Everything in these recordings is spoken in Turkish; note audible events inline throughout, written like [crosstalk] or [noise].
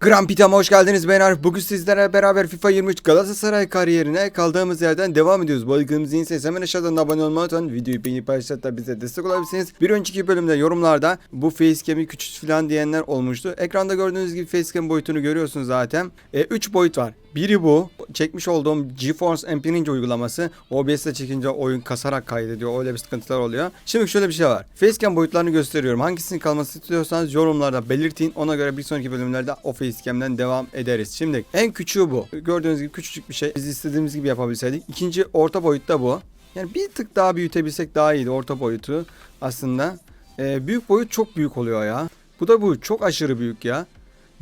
Grand Pita'ma hoş geldiniz beyler. Bugün sizlerle beraber FIFA 23 Galatasaray kariyerine kaldığımız yerden devam ediyoruz. Bu videomuz iyiyse hemen aşağıdan abone olmayı unutmayın. Videoyu beğenip paylaşıp da bize destek olabilirsiniz. Bir önceki bölümde yorumlarda bu facecam'i küçük falan diyenler olmuştu. Ekranda gördüğünüz gibi facecam boyutunu görüyorsunuz zaten. 3 boyut var. Biri bu. Çekmiş olduğum GeForce MP uygulaması. OBS'de çekince oyun kasarak kaydediyor. Öyle bir sıkıntılar oluyor. Şimdi şöyle bir şey var. Facecam boyutlarını gösteriyorum. Hangisinin kalması istiyorsanız yorumlarda belirtin. Ona göre bir sonraki bölümlerde o facecam'den devam ederiz. Şimdi en küçüğü bu. Gördüğünüz gibi küçücük bir şey. Biz istediğimiz gibi yapabilseydik. İkinci orta boyutta bu. Yani bir tık daha büyütebilsek daha iyiydi orta boyutu aslında. Ee, büyük boyut çok büyük oluyor ya. Bu da bu. Çok aşırı büyük ya.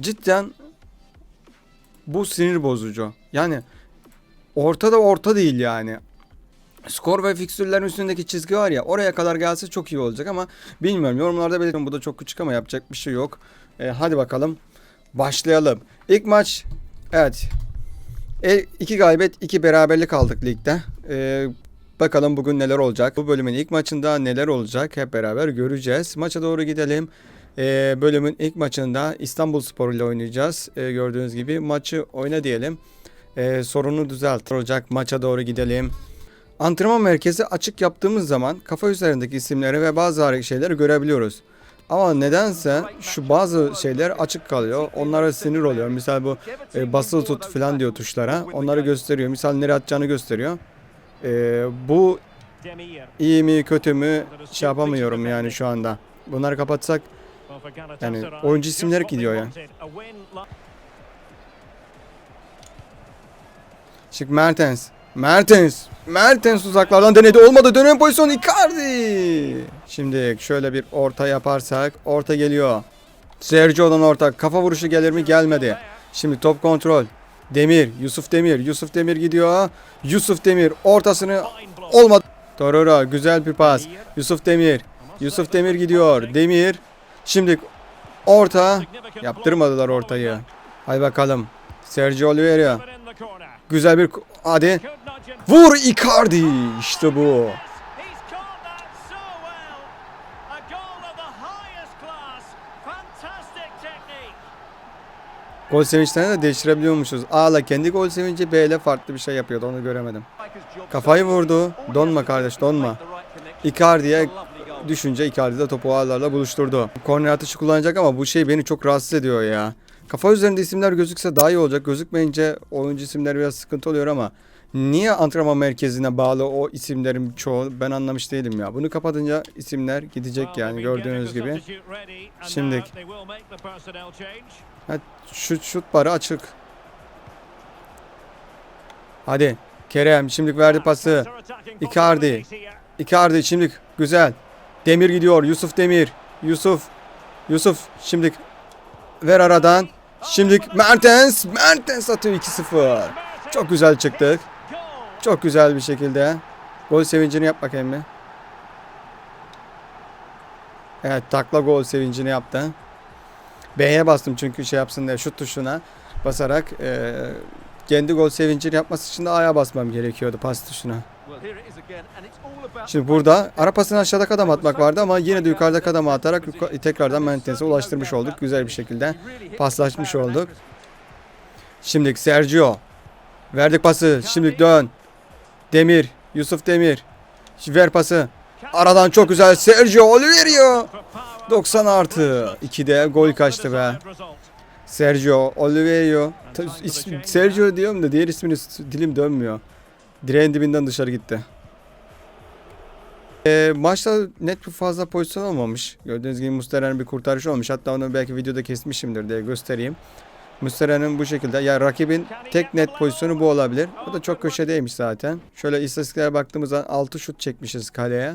Cidden bu sinir bozucu. Yani ortada orta değil yani. Skor ve fikstürlerin üstündeki çizgi var ya oraya kadar gelse çok iyi olacak ama bilmiyorum yorumlarda belirtin bu da çok küçük ama yapacak bir şey yok. Ee, hadi bakalım başlayalım. İlk maç evet e, iki galibiyet iki beraberlik aldık ligde. Ee, bakalım bugün neler olacak. Bu bölümün ilk maçında neler olacak hep beraber göreceğiz. Maça doğru gidelim. Ee, bölümün ilk maçında İstanbul Spor ile oynayacağız. Ee, gördüğünüz gibi maçı oyna diyelim. Ee, sorunu düzelt. Maça doğru gidelim. Antrenman merkezi açık yaptığımız zaman kafa üzerindeki isimleri ve bazı şeyleri görebiliyoruz. Ama nedense şu bazı şeyler açık kalıyor. Onlara sinir oluyor. Misal bu e, basılı tut falan diyor tuşlara. Onları gösteriyor. Misal nereye atacağını gösteriyor. E, bu iyi mi kötü mü şey yapamıyorum yani şu anda. Bunları kapatsak Yani oyuncu isimleri gidiyor ya. Çık Mertens. Mertens. Mertens uzaklardan denedi. Olmadı. Dönem pozisyon Icardi. Şimdi şöyle bir orta yaparsak. Orta geliyor. Sergio'dan orta. Kafa vuruşu gelir mi? Gelmedi. Şimdi top kontrol. Demir. Yusuf Demir. Yusuf Demir gidiyor. Yusuf Demir ortasını olmadı. Tororo güzel bir pas. Yusuf Demir. Yusuf Demir gidiyor. Demir. Şimdi orta. Yaptırmadılar ortayı. Hadi bakalım. Sergio Oliveira. Güzel bir hadi. Vur Icardi. İşte bu. Gol sevinçlerini de değiştirebiliyormuşuz. A ile kendi gol sevinci B ile farklı bir şey yapıyordu onu göremedim. Kafayı vurdu. Donma kardeş donma. Icardi'ye düşünce Icardi de topu ağlarla buluşturdu. Korner atışı kullanacak ama bu şey beni çok rahatsız ediyor ya. Kafa üzerinde isimler gözükse daha iyi olacak. Gözükmeyince oyuncu isimleri biraz sıkıntı oluyor ama niye antrenman merkezine bağlı o isimlerin çoğu ben anlamış değilim ya. Bunu kapatınca isimler gidecek yani gördüğünüz gibi. Şimdi ha, şut şut barı açık. Hadi Kerem şimdilik verdi pası. Icardi. Icardi şimdilik güzel. Demir gidiyor. Yusuf Demir. Yusuf. Yusuf şimdilik ver aradan. Şimdilik Mertens. Mertens atıyor 2-0. Çok güzel çıktık. Çok güzel bir şekilde. Gol sevincini yap bakayım bir. Evet takla gol sevincini yaptı. B'ye bastım çünkü şey yapsın diye şut tuşuna basarak e, kendi gol sevincini yapması için de A'ya basmam gerekiyordu pas tuşuna. Şimdi burada ara pasını aşağıda kadam atmak vardı ama yine de yukarıda kadam atarak yuka- tekrardan Mertens'e ulaştırmış olduk. Güzel bir şekilde paslaşmış olduk. Şimdi Sergio. Verdik pası. Şimdi dön. Demir. Yusuf Demir. Ver pası. Aradan çok güzel Sergio Oliveira. 90 artı. 2'de gol kaçtı be. Sergio Oliveira. Sergio diyorum da diğer ismini dilim dönmüyor. Direğin dibinden dışarı gitti. Ee, maçta net bir fazla pozisyon olmamış. Gördüğünüz gibi Muslera'nın bir kurtarışı olmuş. Hatta onu belki videoda kesmişimdir diye göstereyim. Muslera'nın bu şekilde. Ya rakibin tek net pozisyonu bu olabilir. O da çok köşedeymiş zaten. Şöyle istatistiklere baktığımız zaman 6 şut çekmişiz kaleye.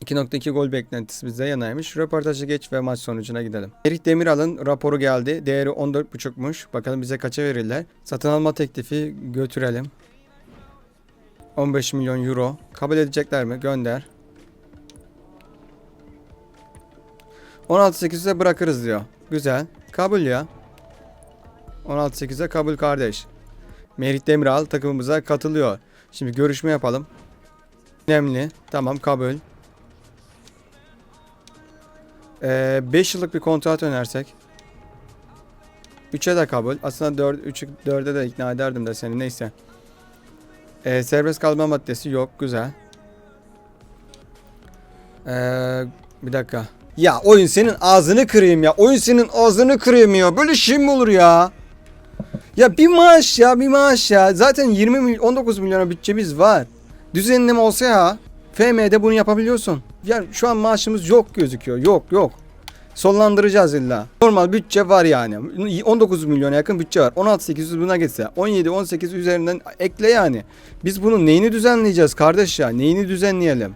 2.2 gol beklentisi bize yanaymış. Röportajı geç ve maç sonucuna gidelim. Erik Demiral'ın raporu geldi. Değeri 14.5'muş. Bakalım bize kaça verirler. Satın alma teklifi götürelim. 15 milyon euro. Kabul edecekler mi? Gönder. 16.8'e bırakırız diyor. Güzel. Kabul ya. 16.8'e kabul kardeş. Merit Demiral takımımıza katılıyor. Şimdi görüşme yapalım. Önemli. Tamam kabul. 5 yıllık bir kontrat önersek. 3'e de kabul. Aslında 4 3 4'e de ikna ederdim de seni neyse. Ee, serbest kalma maddesi yok. Güzel. Ee, bir dakika. Ya oyun senin ağzını kırayım ya. Oyun senin ağzını kırayım ya. Böyle şey mi olur ya? Ya bir maaş ya bir maaş ya. Zaten 20 milyon 19 milyona bütçemiz var. Düzenleme olsa ya. FM'de bunu yapabiliyorsun. Yani şu an maaşımız yok gözüküyor. Yok yok. Sonlandıracağız illa. Normal bütçe var yani. 19 milyona yakın bütçe var. 16-800 buna geçse. 17-18 üzerinden ekle yani. Biz bunun neyini düzenleyeceğiz kardeş ya? Neyini düzenleyelim?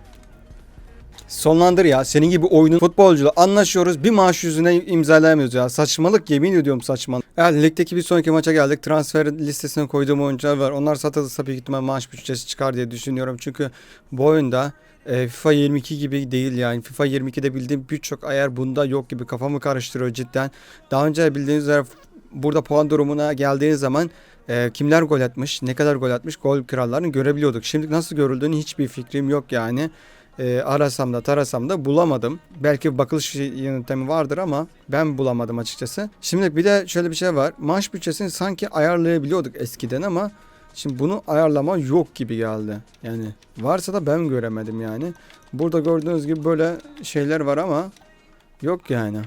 Sonlandır ya. Senin gibi oyunun futbolcuyla anlaşıyoruz. Bir maaş yüzüne imzalayamıyoruz ya. Saçmalık yemin ediyorum saçmalık. Evet ligdeki bir sonraki maça geldik. Transfer listesine koyduğum oyuncular var. Onlar satılırsa büyük ihtimal maaş bütçesi çıkar diye düşünüyorum. Çünkü bu oyunda e, FIFA 22 gibi değil yani. FIFA 22'de bildiğim birçok ayar bunda yok gibi kafamı karıştırıyor cidden. Daha önce bildiğiniz üzere burada puan durumuna geldiğiniz zaman e, kimler gol atmış, ne kadar gol atmış gol krallarını görebiliyorduk. Şimdi nasıl görüldüğünü hiçbir fikrim yok yani. E, arasam da tarasam da bulamadım. Belki bakılış yöntemi vardır ama ben bulamadım açıkçası. Şimdi bir de şöyle bir şey var. Maaş bütçesini sanki ayarlayabiliyorduk eskiden ama şimdi bunu ayarlama yok gibi geldi. Yani varsa da ben göremedim yani. Burada gördüğünüz gibi böyle şeyler var ama yok yani.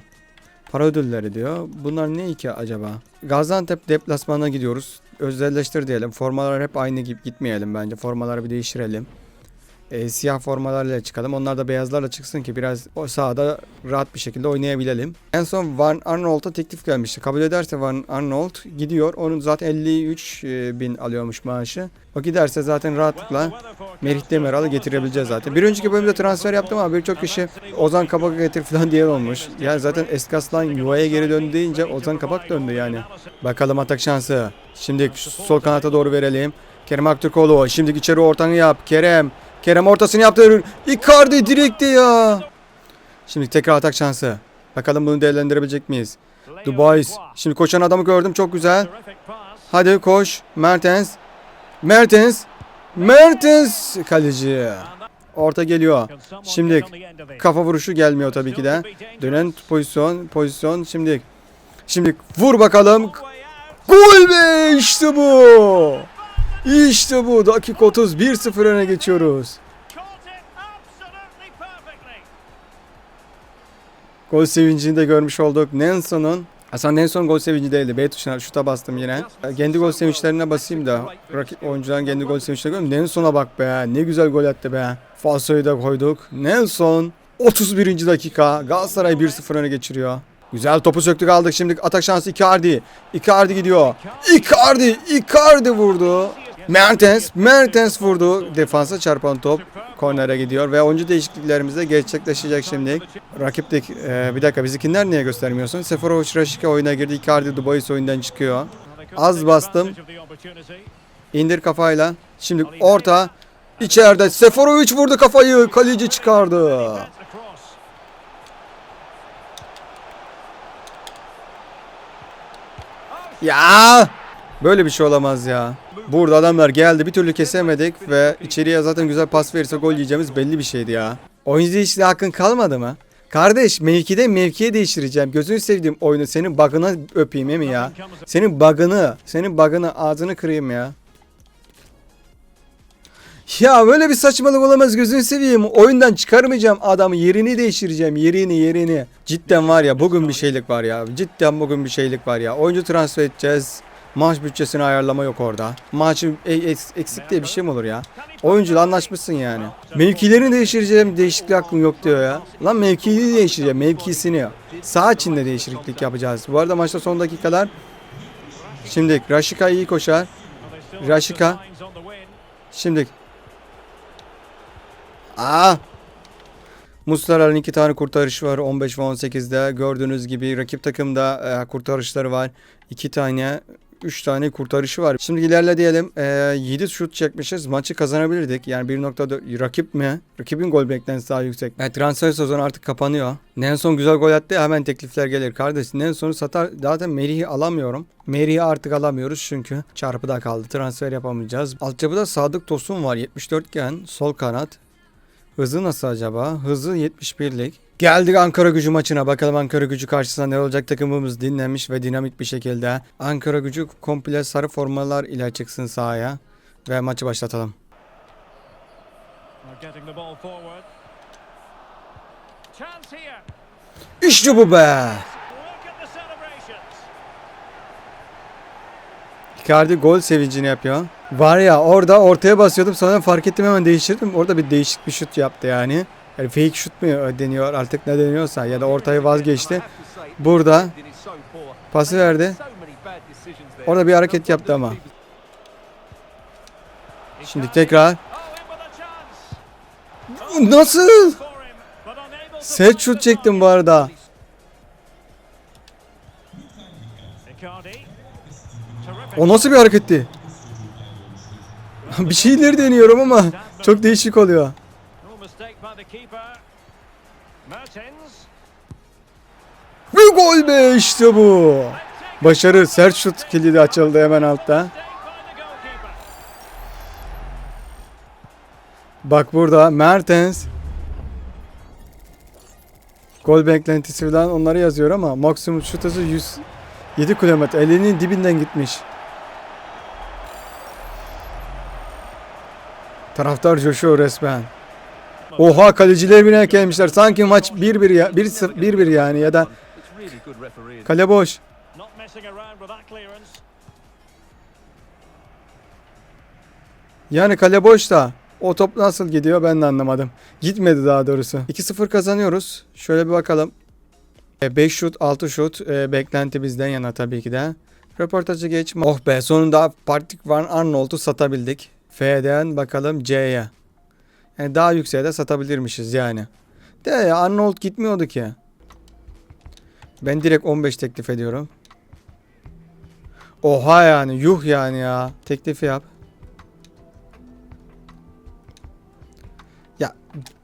Para ödülleri diyor. Bunlar ne ki acaba? Gaziantep deplasmanına gidiyoruz. Özelleştir diyelim. Formalar hep aynı gibi gitmeyelim bence. Formaları bir değiştirelim. Ee, siyah formalarla çıkalım. Onlar da beyazlarla çıksın ki biraz o sahada rahat bir şekilde oynayabilelim. En son Van Arnold'a teklif gelmişti. Kabul ederse Van Arnold gidiyor. Onun zaten 53 e, bin alıyormuş maaşı. O giderse zaten rahatlıkla Merih Demiral'ı getirebileceğiz zaten. Bir önceki bölümde transfer yaptım ama birçok kişi Ozan Kabak getir falan diyen olmuş. Yani zaten eski aslan yuvaya geri döndü deyince Ozan Kabak döndü yani. Bakalım atak şansı. Şimdi sol kanata doğru verelim. Kerem Aktürkoğlu şimdi içeri ortanı yap. Kerem. Kerem ortasını yaptı. Icardi direkti ya. Şimdi tekrar atak şansı. Bakalım bunu değerlendirebilecek miyiz? Dubai. Şimdi koşan adamı gördüm çok güzel. Hadi koş. Mertens. Mertens. Mertens kaleci. Orta geliyor. Şimdi kafa vuruşu gelmiyor tabii ki de. Dönen pozisyon, pozisyon şimdi. Şimdi vur bakalım. Gol be işte bu. İşte bu. Dakika 30 1-0 öne geçiyoruz. Gol sevincini de görmüş olduk. Nelson'un aslında Nelson gol sevinci değildi. B tuşuna şuta bastım yine. Kendi gol sevinçlerine basayım da rakip oyuncuların kendi gol sevinçlerine görüyorum. Nelson'a bak be. Ne güzel gol attı be. Falso'yu da koyduk. Nelson 31. dakika. Galatasaray 1-0 öne geçiriyor. Güzel topu söktük aldık. Şimdi atak şansı Icardi. Icardi gidiyor. Icardi. Icardi vurdu. Mertens. Mertens vurdu. Defansa çarpan top. Kornere gidiyor ve oyuncu değişikliklerimiz de gerçekleşecek şimdi. Rakiptik e, bir dakika bizimkiler niye göstermiyorsun? Seferovic Raşika oyuna girdi. Icardi Dubais oyundan çıkıyor. Az bastım. İndir kafayla. Şimdi orta. İçeride Seferovic vurdu kafayı. Kaleci çıkardı. Ya böyle bir şey olamaz ya. Burada adamlar geldi bir türlü kesemedik ve içeriye zaten güzel pas verirse gol yiyeceğimiz belli bir şeydi ya. Oyuncu değişikliği hakkın kalmadı mı? Kardeş mevkide mevkiye değiştireceğim. Gözünü sevdiğim oyunu senin bug'ına öpeyim mi ya? Senin bug'ını, senin bug'ını ağzını kırayım ya. Ya böyle bir saçmalık olamaz gözünü seveyim. Oyundan çıkarmayacağım adamı. Yerini değiştireceğim. Yerini yerini. Cidden var ya bugün bir şeylik var ya. Cidden bugün bir şeylik var ya. Oyuncu transfer edeceğiz. Maaş bütçesini ayarlama yok orada. Maaşı e- eks- eksik diye bir şey mi olur ya? Oyuncuyla anlaşmışsın yani. Mevkilerini değiştireceğim değişiklik hakkım yok diyor ya. Lan mevkiyi değiştireceğim mevkisini. Sağ içinde değişiklik yapacağız. Bu arada maçta son dakikalar. Şimdi Raşika iyi koşar. Raşika. Şimdi Aa! Muslera'nın iki tane kurtarışı var 15 ve 18'de. Gördüğünüz gibi rakip takımda e, kurtarışları var. iki tane 3 tane kurtarışı var. Şimdi ilerle diyelim. E, 7 şut çekmişiz. Maçı kazanabilirdik. Yani 1.4 rakip mi? Rakibin gol beklentisi daha yüksek. Yani transfer sezonu artık kapanıyor. Nelson güzel gol attı. Hemen teklifler gelir. Kardeş Nelson'u satar. Zaten Merih'i alamıyorum. Merih'i artık alamıyoruz çünkü çarpıda kaldı. Transfer yapamayacağız. Altyapıda Sadık Tosun var. 74 gen. Sol kanat. Hızı nasıl acaba? Hızı 71'lik. Geldik Ankara gücü maçına. Bakalım Ankara gücü karşısında ne olacak takımımız dinlenmiş ve dinamik bir şekilde. Ankara gücü komple sarı formalar ile çıksın sahaya. Ve maçı başlatalım. İşte bu be. Icardi gol sevincini yapıyor. Var ya orada ortaya basıyordum sonra fark ettim hemen değiştirdim. Orada bir değişik bir şut yaptı yani. Yani fake şut mu deniyor artık ne deniyorsa ya da ortayı vazgeçti. Burada pası verdi. Orada bir hareket yaptı ama. Şimdi tekrar. Nasıl? Set şut çektim bu arada. O nasıl bir hareketti? [laughs] bir şeyleri deniyorum ama çok değişik oluyor. The keeper. Mertens. Ve gol be işte bu. Başarı sert şut kilidi açıldı hemen altta. Bak burada Mertens. Gol beklentisi falan onları yazıyor ama maksimum şut hızı 107 kilometre. Elinin dibinden gitmiş. Taraftar coşuyor resmen. Oha kaleciler bile gelmişler. Sanki maç 1-1 ya 1-0 1-1 yani ya da kale boş. Yani kale boş da o top nasıl gidiyor ben de anlamadım. Gitmedi daha doğrusu. 2-0 kazanıyoruz. Şöyle bir bakalım. 5 şut 6 şut e, beklenti bizden yana tabii ki de. Röportajı geç. Oh be sonunda Patrick Van Arnold'u satabildik. F'den bakalım C'ye. Yani daha yükseğe de satabilirmişiz yani. De ya Arnold gitmiyordu ki. Ben direkt 15 teklif ediyorum. Oha yani yuh yani ya. Teklifi yap. Ya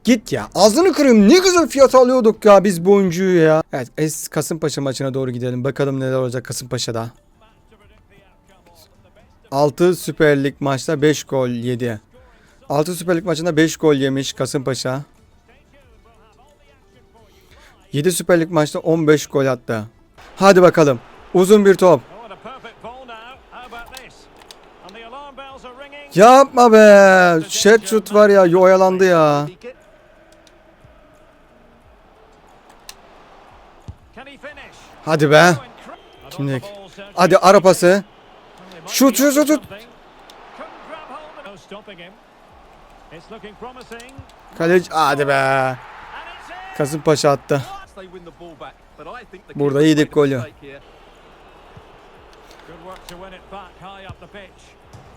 git ya. Ağzını kırayım. Ne güzel fiyat alıyorduk ya biz bu oyuncuyu ya. Evet Es Kasımpaşa maçına doğru gidelim. Bakalım neler olacak Kasımpaşa'da. 6 Süper Lig maçta 5 gol yedi. 6 Süper Lig maçında 5 gol yemiş Kasımpaşa. 7 Süper Lig maçta 15 gol attı. Hadi bakalım. Uzun bir top. Yapma be. Şet şut var ya oyalandı ya. Hadi be. Oh, Sergio hadi ara pası. Şut, şut, şut, şut. Kaleci hadi be. Kasımpaşa attı. Burada yedik golü.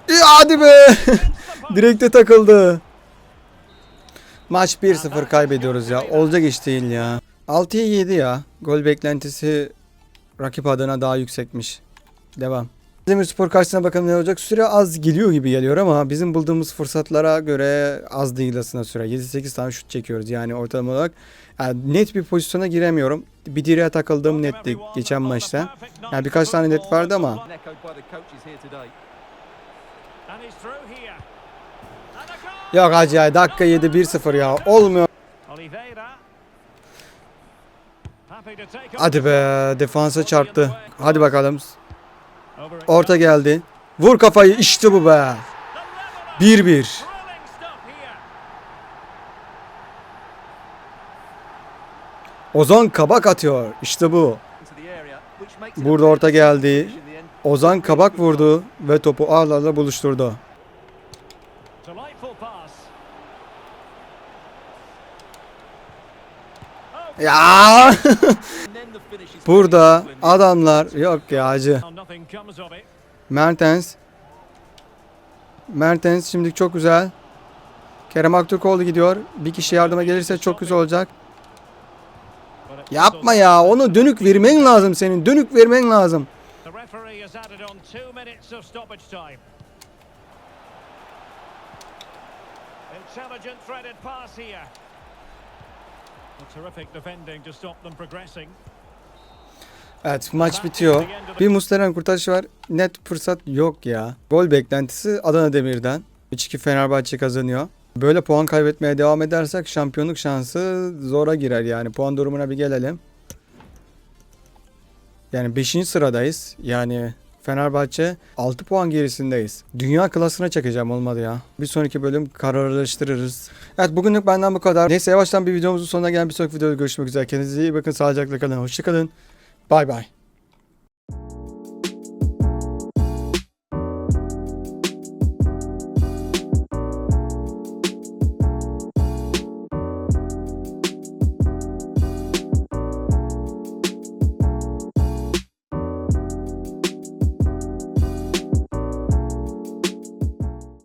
İyi, hadi be. [laughs] Direkte takıldı. Maç 1-0 kaybediyoruz ya. Olacak iş değil ya. 6'ya 7 ya. Gol beklentisi rakip adına daha yüksekmiş. Devam. Demirspor karşısına bakalım ne olacak. Süre az geliyor gibi geliyor ama bizim bulduğumuz fırsatlara göre az değil aslında süre. 7-8 tane şut çekiyoruz yani ortalama olarak. Yani net bir pozisyona giremiyorum. Bir direğe takıldığım netti geçen maçta. Yani birkaç tane net vardı ama. Yok hacı ya dakika 7 1-0 ya. Olmuyor. Hadi be defansa çarptı. Hadi bakalım. Orta geldi. Vur kafayı işte bu be. 1-1. Thrilling stuff here. Ozan kabak atıyor. İşte bu. Burada orta geldi. Ozan kabak vurdu ve topu ağlarla buluşturdu. Ya [laughs] burada adamlar yok ya it. Mertens. Mertens şimdi çok güzel. Kerem Aktürkoğlu gidiyor. Bir kişi yardıma gelirse çok güzel olacak. Yapma ya onu dönük vermen lazım senin. Dönük vermen lazım. Intelligent threaded pass here. A terrific defending to stop them progressing. Evet maç bitiyor. Bir Muslera'nın kurtarışı var. Net fırsat yok ya. Gol beklentisi Adana Demir'den. 3-2 Fenerbahçe kazanıyor. Böyle puan kaybetmeye devam edersek şampiyonluk şansı zora girer yani. Puan durumuna bir gelelim. Yani 5. sıradayız. Yani Fenerbahçe 6 puan gerisindeyiz. Dünya klasına çekeceğim olmadı ya. Bir sonraki bölüm kararlaştırırız. Evet bugünlük benden bu kadar. Neyse yavaştan bir videomuzun sonuna gelen bir sonraki videoda görüşmek üzere. Kendinize iyi bakın. Sağlıcakla kalın. Hoşçakalın. Bye bye.